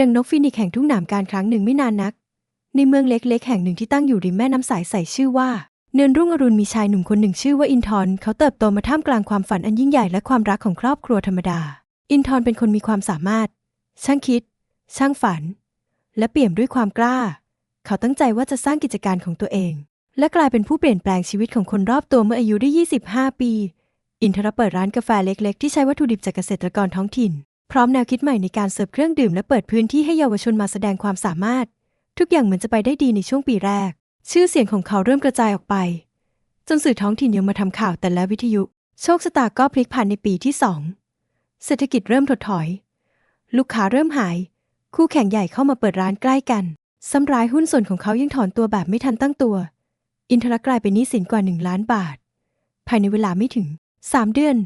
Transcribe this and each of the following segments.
ดังนกฟินิกซ์แห่งทุ่งหนามการครั้งหนึ่งไม่นานนัก ในเมืองเล็กๆ แห่งหนึ่งที่ตั้งอยู่ริมแม่น้ำสายใสชื่อว่า เนินรุ่งอรุณมีชายหนุ่มคนหนึ่งชื่อว่าอินทร์เขาเติบโตมาท่ามกลางความฝันอันยิ่งใหญ่และความรักของครอบครัวธรรมดา อินทร์เป็นคนมีความสามารถ ช่างคิด ช่างฝัน และเปี่ยมด้วยความกล้า เขาตั้งใจว่าจะสร้างกิจการของตัวเอง และกลายเป็นผู้เปลี่ยนแปลงชีวิตของคนรอบตัวเมื่ออายุได้ 25 ปี อินทร์เปิดร้านกาแฟเล็ก ๆ ที่ใช้วัตถุดิบจากเกษตรกรท้องถิ่น พร้อมแนวคิดใหม่ในการเสิร์ฟเครื่องดื่มและเปิดพื้นที่ให้เยาวชนมาแสดงความสามารถ ทุกอย่างเหมือนจะไปได้ดีในช่วงปีแรก ชื่อเสียงของเขาเริ่มกระจายออกไป จนสื่อท้องถิ่นยังมาทำข่าวแต่และวิทยุ โชคชะตาก็พลิกผันในปีที่สองเศรษฐกิจเริ่มถดถอย ลูกค้าเริ่มหาย คู่แข่งใหญ่เข้ามาเปิดร้านใกล้กันซ้ำร้ายหุ้นส่วนของเขายังถอนตัวแบบไม่ทันตั้งตัว อินทรกลายเป็นหนี้สินกว่าหนึ่งล้านบาท ภายในเวลาไม่ถึงสามเดือน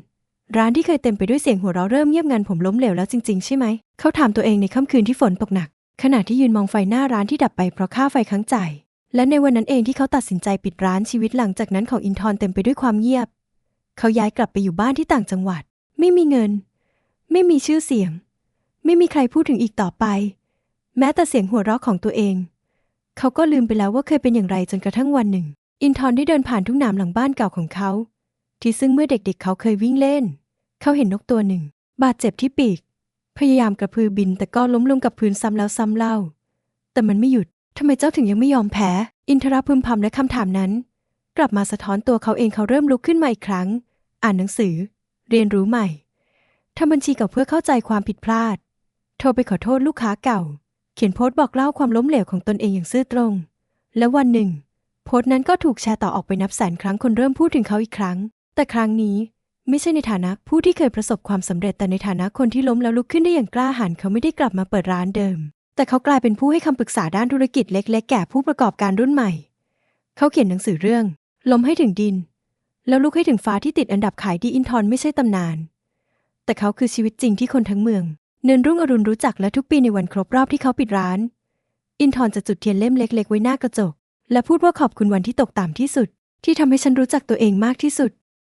ร้านที่เคยเต็มไปด้วยเสียงหัวเราะเริ่มเงียบงันผมล้มเหลวแล้วจริง ๆ ใช่ไหม เขาถามตัวเองในค่ำคืนที่ฝนตกหนัก ขณะที่ยืนมองไฟหน้าร้านที่ดับไปเพราะค่าไฟค้างจ่ายและในวันนั้นเองที่เขาตัดสินใจปิดร้านชีวิตหลังจากนั้นของอินทร์เต็มไปด้วยความเงียบ เขาย้ายกลับไปอยู่บ้านที่ต่างจังหวัด ไม่มีเงิน ไม่มีชื่อเสียง ไม่มีใครพูดถึงอีกต่อไป แม้แต่เสียงหัวเราะของตัวเอง เขาก็ลืมไปแล้วว่าเคยเป็นอย่างไรจนกระทั่งวันหนึ่ง อินทร์ได้เดินผ่านทุ่งนาหลังบ้านเก่าของเขา ที่ซึ่งเมื่อเด็กๆ เขาเคยวิ่งเล่น เขาเห็นนกตัวหนึ่ง บาดเจ็บที่ปีก พยายามกระพือบินแต่ก็ล้มลงกับพื้นซ้ำแล้วซ้ำเล่า แต่มันไม่หยุดทำไมเจ้าถึงยังไม่ยอมแพ้ อินทราพึมพำและคำถามนั้น กลับมาสะท้อนตัวเขาเองเขาเริ่มลุกขึ้นมาอีกครั้ง อ่านหนังสือ เรียนรู้ใหม่ทำบัญชีเก่าเพื่อเข้าใจความผิดพลาด โทรไปขอโทษลูกค้าเก่า เขียนโพสต์บอกเล่าความล้มเหลวของตนเองอย่างซื่อตรง และวันหนึ่ง โพสต์นั้นก็ถูกแชร์ต่อออกไปนับแสนครั้งคนเริ่มพูดถึงเขาอีกครั้ง แต่ครั้งนี้ไม่ใช่ในฐานะผู้ที่เคยประสบความสำเร็จแต่ในฐานะคนที่ล้มแล้วลุกขึ้นได้อย่างกล้าหาญเขาไม่ได้กลับมาเปิดร้านเดิม แต่เขากลายเป็นผู้ให้คำปรึกษาด้านธุรกิจเล็ก ๆ แก่ผู้ประกอบการรุ่นใหม่ เขาเขียนหนังสือเรื่องล้มให้ถึงดิน แล้วลุกให้ถึงฟ้าที่ติดอันดับขายดีอินทร์ไม่ใช่ตำนาน แต่เขาคือชีวิตจริงที่คนทั้งเมือง เนินรุ่งอรุณรู้จักและทุกปีในวันครบรอบที่เขาปิดร้าน อินทร์จะจุดเทียนเล่มเล็ก ๆ ไว้หน้ากระจก และพูดว่าขอบคุณวันที่ตกต่ำที่สุด ที่ทำให้ฉันรู้จักตัวเองมากที่สุด